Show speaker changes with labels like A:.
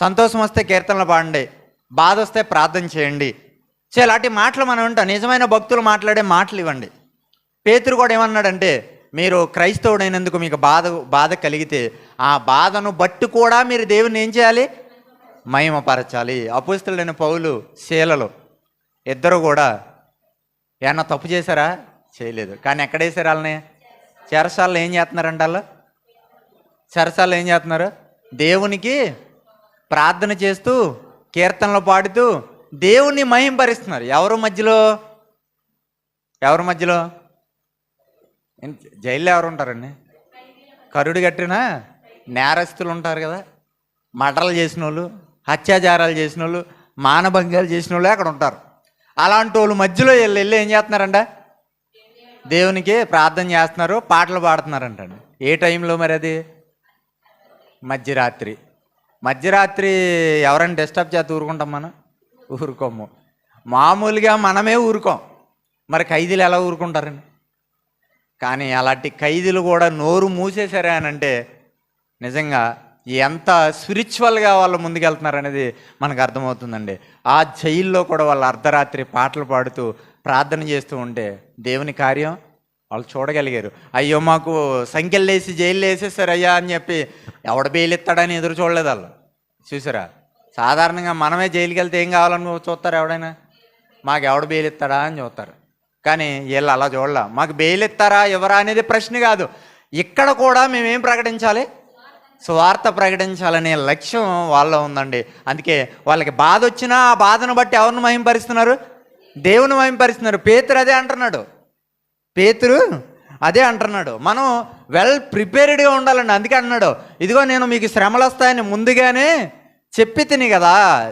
A: సంతోషం వస్తే కీర్తనలు పాడండి బాధ వస్తే ప్రార్థన చేయండి. సో ఇలాంటి మాటలు మనం ఉంటాం నిజమైన భక్తులు మాట్లాడే మాటలు ఇవ్వండి. పేతురు కూడా ఏమన్నాడంటే మీరు క్రైస్తవుడైనందుకు మీకు బాధ బాధ కలిగితే ఆ బాధను బట్టి కూడా మీరు దేవుని ఏం చేయాలి? మహిమపరచాలి. అపుస్తులైన పౌలు శీలలు ఇద్దరు కూడా ఏమన్నా తప్పు చేశారా? చేయలేదు. కానీ ఎక్కడ వేసారు వాళ్ళని? చెరసాల్లో ఏం చేస్తున్నారంట వాళ్ళు? చెరసాల్లో ఏం చేస్తున్నారు? దేవునికి ప్రార్థన చేస్తూ కీర్తనలు పాడుతూ దేవుణ్ణి మహింపరిస్తున్నారు. ఎవరు మధ్యలో? ఎవరి మధ్యలో? జైల్లో ఎవరు ఉంటారండి? కరుడు కట్టిన నేరస్తులు ఉంటారు కదా. మటలు చేసిన వాళ్ళు హత్యాచారాలు చేసిన వాళ్ళు మానభంగాలు చేసిన వాళ్ళు అక్కడ ఉంటారు. అలాంటి వాళ్ళు మధ్యలో వెళ్ళి వెళ్ళి ఏం చేస్తున్నారంట? దేవునికి ప్రార్థన చేస్తున్నారు పాటలు పాడుతున్నారంటండి. ఏ టైంలో మరి అది? మధ్యరాత్రి. మధ్యరాత్రి ఎవరైనా డిస్టర్బ్ చేస్తే ఊరుకుంటాం మనం? ఊరుకోము. మామూలుగా మనమే ఊరుకోం. మరి ఖైదీలు ఎలా ఊరుకుంటారని కానీ అలాంటి ఖైదీలు కూడా నోరు మూసేశారే అని అంటే నిజంగా ఎంత స్పిరిచువల్గా వాళ్ళు ముందుకెళ్తున్నారు అనేది మనకు అర్థమవుతుందండి. ఆ జైల్లో కూడా వాళ్ళు అర్ధరాత్రి పాటలు పాడుతూ ప్రార్థన చేస్తూ ఉంటే దేవుని కార్యం వాళ్ళు చూడగలిగారు. అయ్యో మాకు సంఖ్యలు వేసి జైలు వేసేసారు అయ్యా అని చెప్పి ఎవడ బెయిల్ ఇస్తాడని ఎదురు చూడలేదు వాళ్ళు. చూసారా? సాధారణంగా మనమే జైలుకి వెళ్తే ఏం కావాలని చూస్తారు ఎవడైనా? మాకు ఎవడ బెయిల్ ఇస్తాడా అని చూస్తారు. కానీ వీళ్ళు అలా చూడాల. మాకు బెయిల్ ఇస్తారా ఎవరా అనేది ప్రశ్న కాదు. ఇక్కడ కూడా మేమేం ప్రకటించాలి? స్వార్థ ప్రకటించాలనే లక్ష్యం వాళ్ళలో ఉందండి. అందుకే వాళ్ళకి బాధ వచ్చినా ఆ బాధను బట్టి ఎవరిని మహింపరుస్తున్నారు? దేవుని మహింపరుస్తున్నారు. పేతురు అదే అంటున్నాడు. పేతురు అదే అంటున్నాడు. మనం వెల్ ప్రిపేర్డ్గా ఉండాలండి. అందుకే అన్నాడు ఇదిగో నేను మీకు శ్రమలు వస్తాయని ముందుగానే చెప్పి తిని కదా.